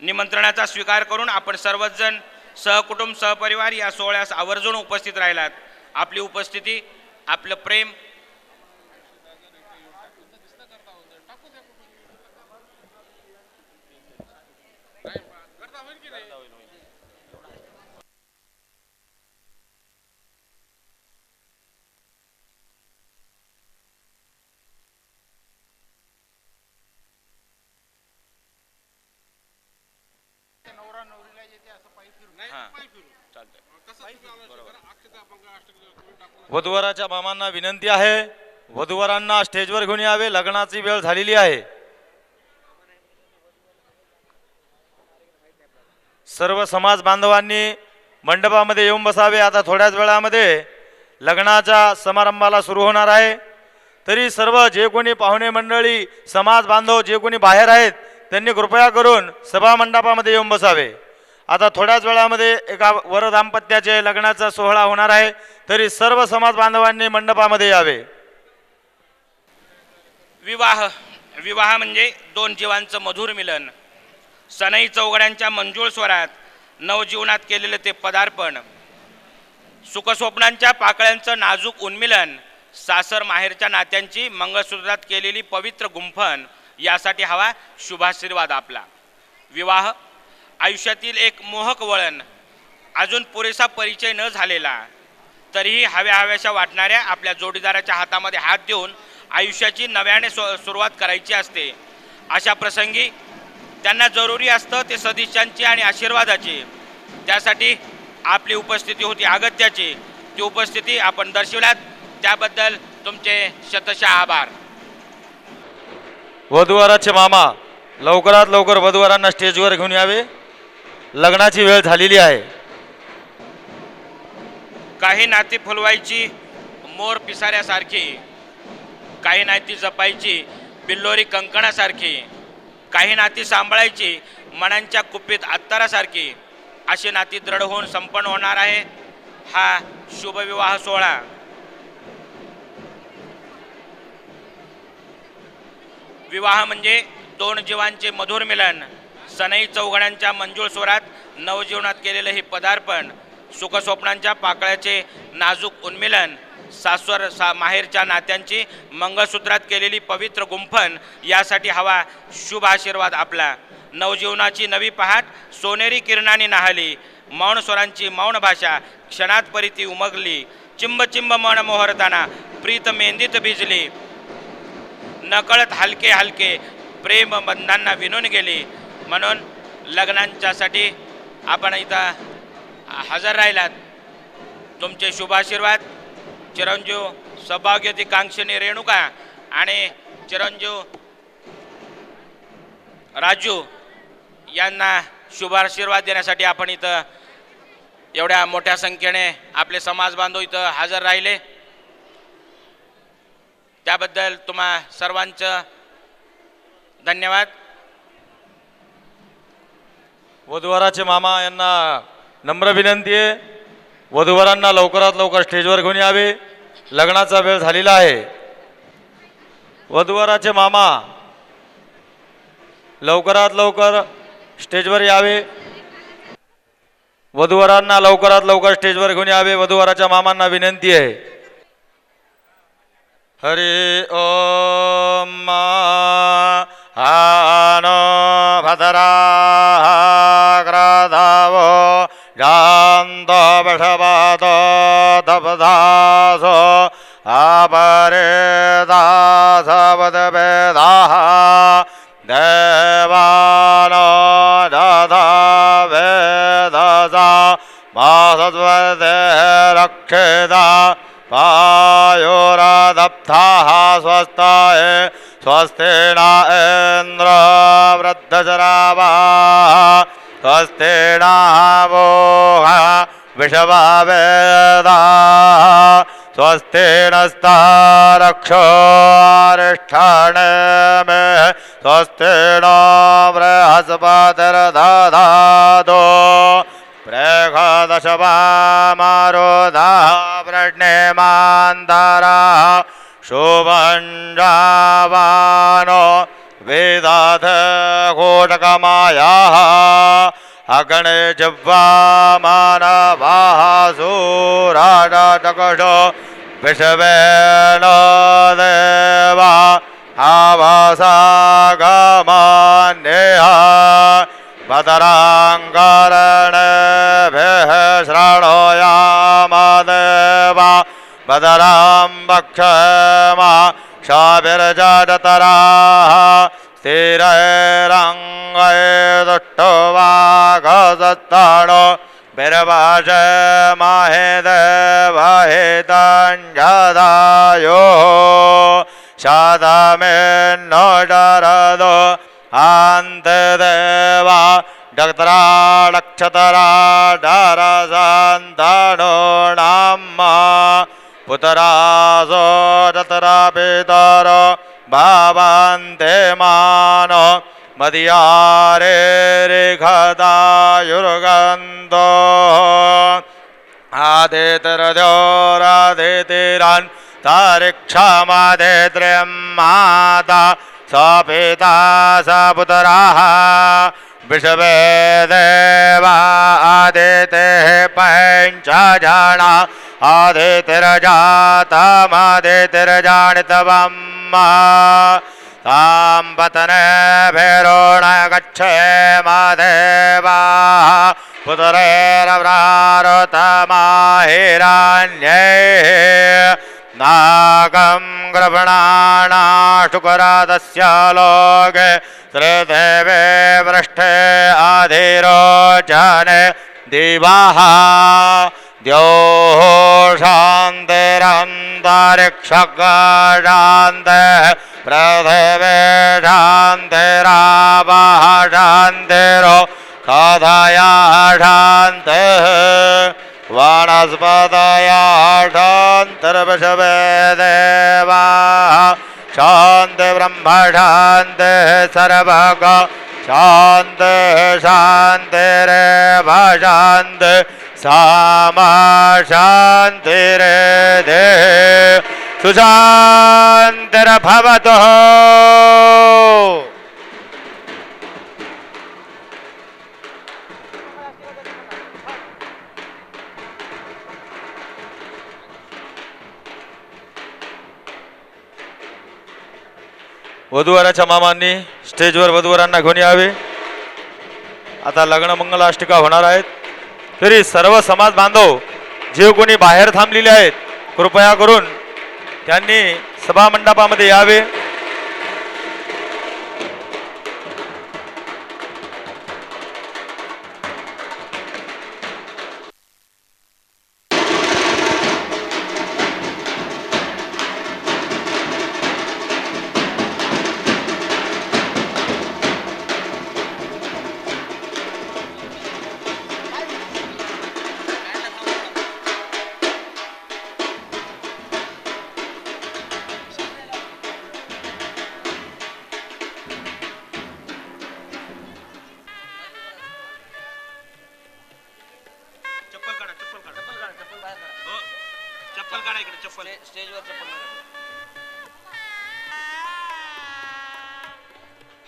निमंत्रणाचा स्वीकार करून आपण सर्वजण सहकुटुंब सहपरिवार या सोहळ्यास आवर्जून उपस्थित राहिलात. आपली उपस्थिती आपलं प्रेम वधूवराच्या मामांना विनंती आहे वधूवरांना स्टेजवर घेऊन यावे लग्नाची वेळ झालेली आहे. सर्व समाज बांधवांनी मंडपामध्ये येऊन बसावे आता थोड्याच वेळामध्ये लग्नाच्या समारंभाला सुरू होणार आहे. तरी सर्व जे कोणी पाहुणे मंडळी समाज बांधव जे कोणी बाहेर आहेत त्यांनी कृपया करून सभा मंडपामध्ये येऊन बसावे. आता थोड्याच वेळामध्ये एका वर दाम्पत्याचे लग्नाचा सोहळा होणार आहे. तरी सर्व समाज बांधवांनी मंडपामध्ये यावे. विवाह विवाह म्हणजे दोन जीवांचं मधुर मिलन. सनई चौघड्यांच्या मंजूळ स्वरात नवजीवनात केलेले ते पदार्पण. सुखस्वप्नांच्या पाकळ्यांचं नाजूक उन्मिलन सासर माहेरच्या नात्यांची मंगळसूत्रात केलेली पवित्र गुंफण यासाठी हवा शुभाशीर्वाद आपला. विवाह आयुष्यातील एक मोहक वळण अजून पुरेसा परिचय न झालेला तरीही हव्या हव्याशा वाटणाऱ्या आपल्या जोडीदाराच्या हातामध्ये हात देऊन आयुष्याची नव्याने सु सुरुवात करायची असते. अशा प्रसंगी त्यांना जरुरी असतं ते सदिच्छांची आणि आशीर्वादाची. त्यासाठी आपली उपस्थिती होती अगत्याची. ती उपस्थिती आपण दर्शवल्यात त्याबद्दल तुमचे शतशः आभार. वधूवराचे मामा लवकरात लवकर वधूवरांना स्टेजवर घेऊन यावे. लग्नाची वेळ झालेली आहे. काही नाती फुलवायची मोर पिसाऱ्यासारखी. काही नाती जपायची बिल्लोरी कंकणासारखी. काही नाती सांभाळायची मनांच्या कुप्पीत अत्तरासारखी. अशी नाती दृढ होऊन संपन्न होणार आहे हा शुभविवाह सोहळा. विवाह म्हणजे दोन जीवांचे मधुर मिलन. सनई चौघड्यांच्या मंजूळ स्वरात नवजीवनात केलेलं हे पदार्पण सुखस्वप्नांच्या पाकळ्याचे नाजूक उन्मिलन सासवर सा माहेरच्या नात्यांची मंगळसूत्रात केलेली पवित्र गुंफण यासाठी हवा शुभ आशीर्वाद आपला. नवजीवनाची नवी पहाट सोनेरी किरणाने नाहली. मौन स्वरांची मौन भाषा क्षणात परिती उमगली. चिंब चिंब मन मोहरताना प्रीत मेंदीत भिजली. नकळत हलके हलके प्रेम बंधांना विणून गेली. म्हणून लग्नांच्यासाठी आपण इथं हजर राहिलात. तुमचे शुभाशीर्वाद चिरंजीव सौभाग्यती कांक्षिणी रेणुका आणि चिरंजीव राजू यांना शुभाशीर्वाद देण्यासाठी आपण इथं एवढ्या मोठ्या संख्येने आपले समाज बांधव इथं हजर राहिले. त्याबद्दल तुम्हा सर्वांचं धन्यवाद. वधूवराचे मामा यांना नम्र विनंती आहे. वधूवरांना लवकरात लवकर स्टेजवर घेऊन यावे. लग्नाचा वेळ झालेला आहे. वधूवराचे मामा लवकरात लवकर स्टेजवर यावे. वधूवरांना लवकरात लवकर स्टेजवर घेऊन यावे. वधूवराच्या मामांना विनंती आहे. हरि ओ मा भद्रा जान्त वृषभातो दपदासो अपरे दासवदवेदाः देवानो दधा वेदसा मासद्वदे रक्षेदा पायोरदप्ताः स्वस्ताय स्वस्तेन इन्द्र वृद्धजरावाः स्वस्ते विषवा वोहा विषमा वेदा स्वस्तेनस्ता रक्षोरिष्ठणे मे। स्वस्ति नो बृहस्पतिर्धदो प्रेखादशमारोधा प्रणे मान् वेदाध घोटकमायाः अगणे जिह्वा मानवाः सूराटकष विषवेण देवा आवासागमान्यः बदराङ्गरणेभिः श्रणोयामदेवा बदरां वक्षमा शाभिरजाडतराः स्थिरैरङ्गै दोट्टो वा गडो बिरभाज माहे देवाहितञ्जयो शेणो डर दो अन्तदेवा जगत्रा डरसान्तनो नाम रतरा पितर भावन्ते मान मदियारे रेखदायुर्गन्धो आदितिरजोरादितिरन् तारिक्षमादित्र्यं माता स पिता स पुतराः विषवे देवा आदितेः पञ्चजना आदितिरजातमादितिरजानितवम् तां पतने भेरोण गच्छे मादेवाः नागं ग्रवणाना शुकरादस्य लोके। श्रीदेवे पृष्ठे आधिरोचने दिवाः। द्योः शान्तिरन्तरिक्षगान्ते पृथिवे शान्तिरावः शान्तिरो कथया शान्तिः वनस्पतया शान्तिर्विषवे देवाः शान्ति ब्रह्म शान्तिः सर्वग शान्तिः शान्तिरेव शान्ति सामा शान्तिरे देः सुशान्तिर्भवतु वधूवराच्या मामांनी स्टेजवर वधूवरांना घेऊन यावे. आता लग्न मंगलाष्टिका होणार आहेत. तरी सर्व समाज बांधव जे कोणी बाहेर थांबलेले आहेत कृपया करून त्यांनी सभामंडपामध्ये यावे.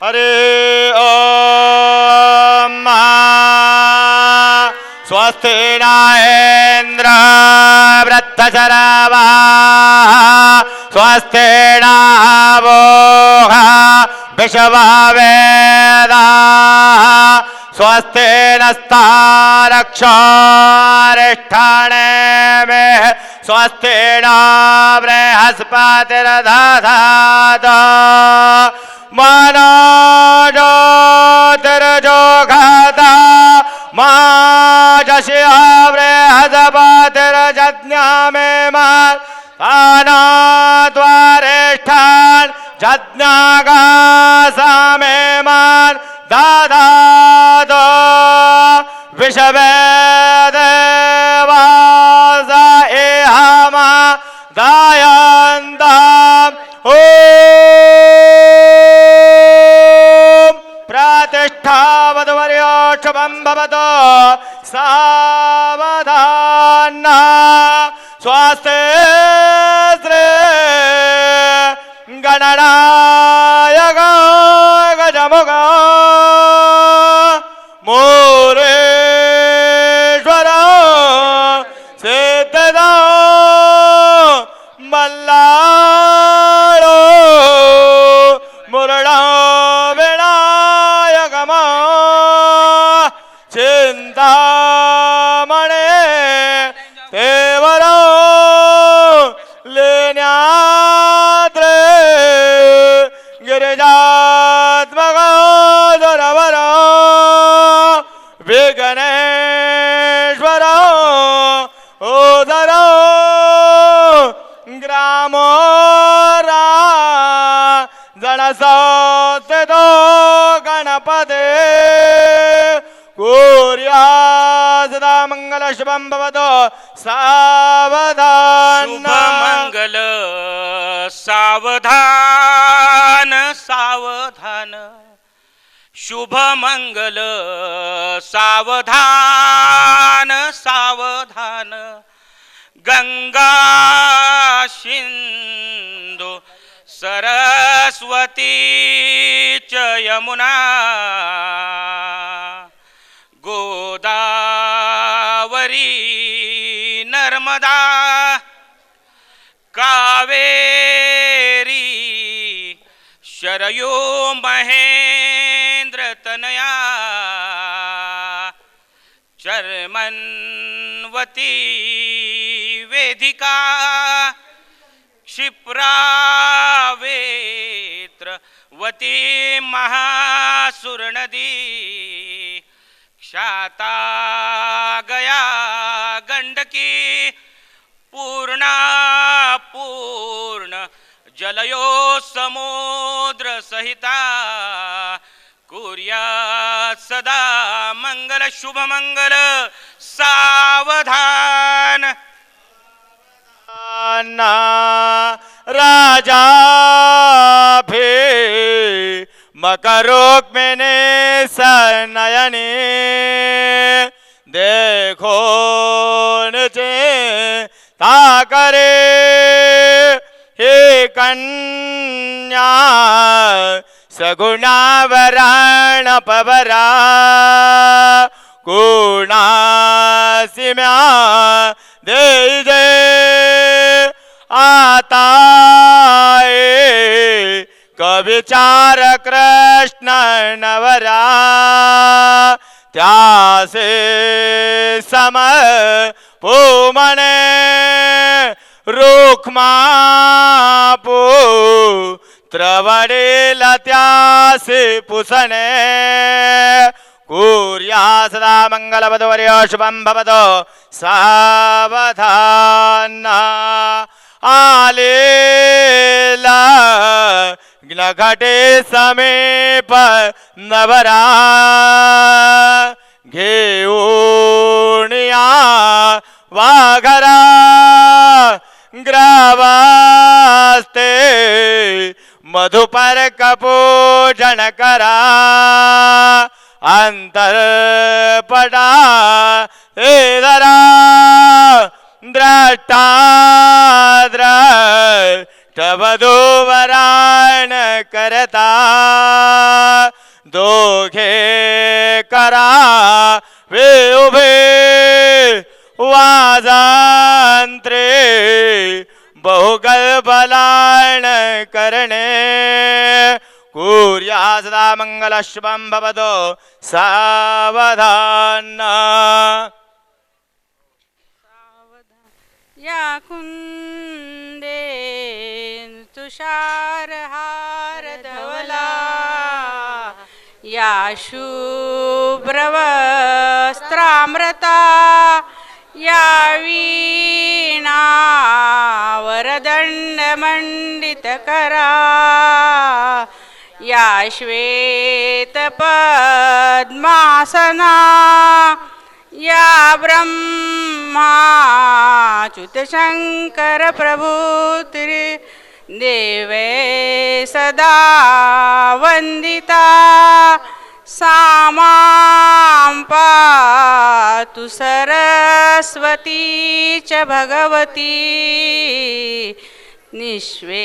हरे ओम स्वस्ति नायेन्द्र वृद्धशरवा स्वस्ति नावोह विषभावेदा स्वस्ति नस्तारक्षारिष्ठाणे मे स्वस्ति न बृहस्पतिर्दधातु। मनोजोतिर्जोघता। मा जस्य बृहस्पतिर्जज्ञामे मा। अनाद्वारेष्ठान् जज्ञागासामे मान ददाद विषवे देवास एहमा Hosea Ah! जणसते दो गणपते। कोर्यासदा मंगल शुभम भवतो। सावधान। मंगल सावधान सावधान। शुभ मंगल सावधान सावधान। गंगा सिंधू सरस्वती च यमुना गोदावरी नर्मदा। कावेरी शरयो महेंद्र तनया। चर्मन्वती वेदिका। क्षिप्रावेत्रवती महासुरनदी क्षाता गया गंडकी पूर्णा पूर्ण जलयो समुद्र सहिता कुर्या सदा मंगल शुभ मंगल सावधान। ना राजा मकरोक मैंने सनयने। देखो नीचे ता करे हे कन्या सगुणावरण पवरा गुणासिम्या दे दे। आता कविचार कृष्ण नवरा त्यासे सम पोमणे रुक्मा पुत्रवडील त्यासे पुसणे। कुर्या सदा मङ्गलवधवर्य शुभं भवतो सावधान। आलेला घटे समीप नवरा घेऊन या वाघरा ग्रावास्ते मधुपर कपूजन करा अंतरपटा हे धरा द्रष्टाद्रष्टवधूवराण करता दोघे करा वे उभे वाजांत्रे बहुगल बलाण करणे. कुर्या सदा मंगल शुभम भवतो सावधान या कुंदे तुषारहार धवला या शुभ्रवस्त्रामृता या वीणा वरदण्डमण्डितकरा या श्वेतपद्मासना या ब्रह्माच्युतशङ्कर प्रभुतिरि देवे सदा वन्दिता सामां पातु सरस्वती च भगवती। निश्वेतजाद्यापहा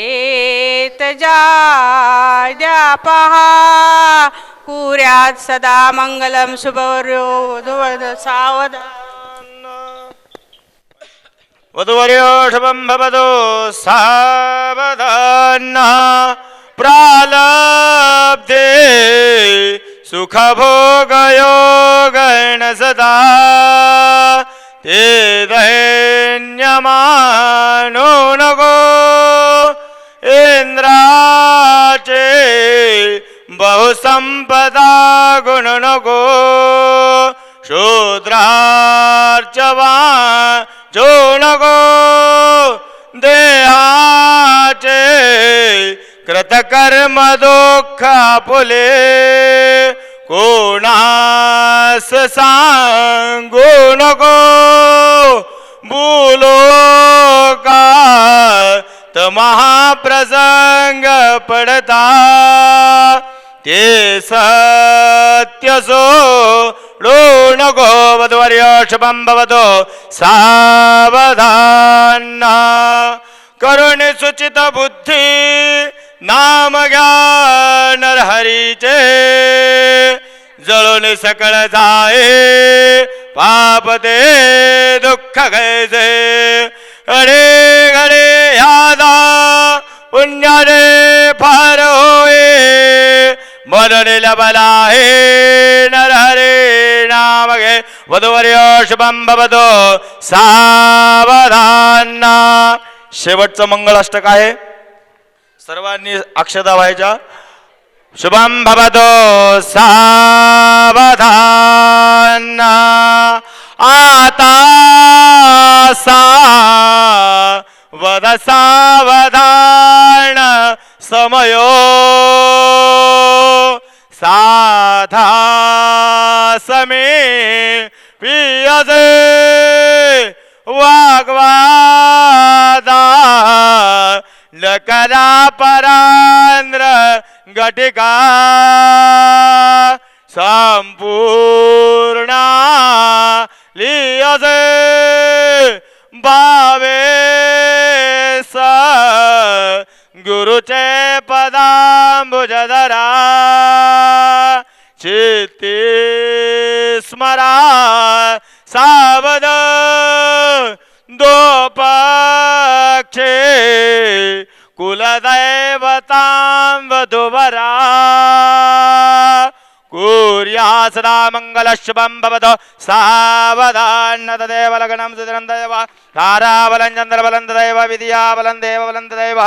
कुर्यात् सदा मङ्गलं शुभवर्यो वधुवद वधुवर्योषभं भवतो सावधन्न प्रालब्धे सुख भोगयोगेन सदा ते दैन्यमानो न इन्द्राचे बहुसम्पदा गुणन गो शूद्रार्चवान् नको देहाचे कृतकर्म दुःख फुले कोणास सांगू नको बोलो का त महाप्रसंग पडता ते सत्यसो ऋण नको वधवर्य भवतो सावधान करुणे सुचित बुद्धी नाम ज्ञान हरीचे जळून सकळ जाये पाप ते दुःख गैसे अरे घडे यादा पुण्याने फार होये। मरणेला बला हे नरहरे नाम घे वधुवर्य शुभम भवतो सावधान शेवटचं मंगळाष्टक आहे. सर्वांनी अक्षता व्हायच्या. शुभम भवतो सावधान आता सा वद सावधान समयो साधा समे पियजे वाग्वादा लकरा परांद्र घटिका संपूर्णा लियजे बावे सा गुरुचे पदांबुजधरा चित्ती स्मरा सावध दोपक्षे कुलदैवतां वधुवरा। कुर्या सदा मङ्गलशुभं भवतो। सावधान तदेव लग्नं सुदरं देव। ताराबलं चन्द्रबलं विद्याबलं देवबलं तदेव।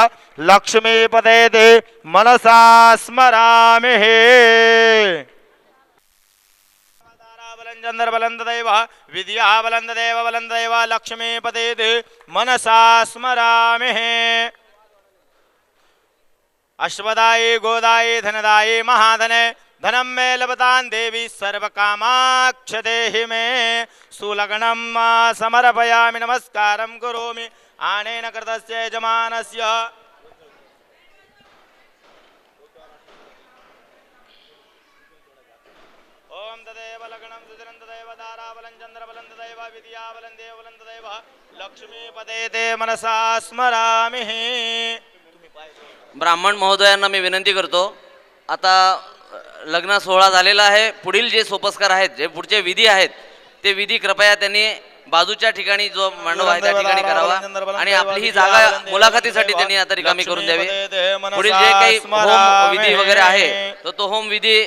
लक्ष्मीपदे ते मनसा स्मरामि ताराबलं चन्द्रबलं तदेव विद्याबलं तदेव मनसा स्मरामि अश्वदायी गोदायी धनदायी महाधने धनं मे लभतां देवी सर्वकामाक्ष देहि मे। सुलग्नं मा समर्पयामि नमस्कारं करोमि। आनेन कृतस्य यजमानस्य। ॐ तदेव लग्नं सुजनं तदेव दाराबलं चन्द्रबलं तदैव विद्याबलं देवबलं तदैव लक्ष्मीपदे ते मनसा स्मरामि। ब्राह्मण महोदयांना मी विनंती करतो आता लग्न सोहळा झालेला आहे. पुढील जे सोपस्कार आहेत जे पुढचे विधी आहेत ते विधी कृपया त्यांनी बाजूच्या ठिकाणी जो मंडप आहे त्या ठिकाणी करावा. आणि आपली ही जागा मुलाखतीसाठी त्यांनी आता रिकामी करून द्यावी. पुढील जे काही होम विधी वगैरे आहे तर तो होम विधी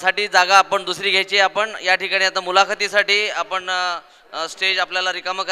साठी जागा आपण दुसरी घ्यायची. आपण या ठिकाणी आता मुलाखतीसाठी आपण स्टेज आपल्याला रिकामं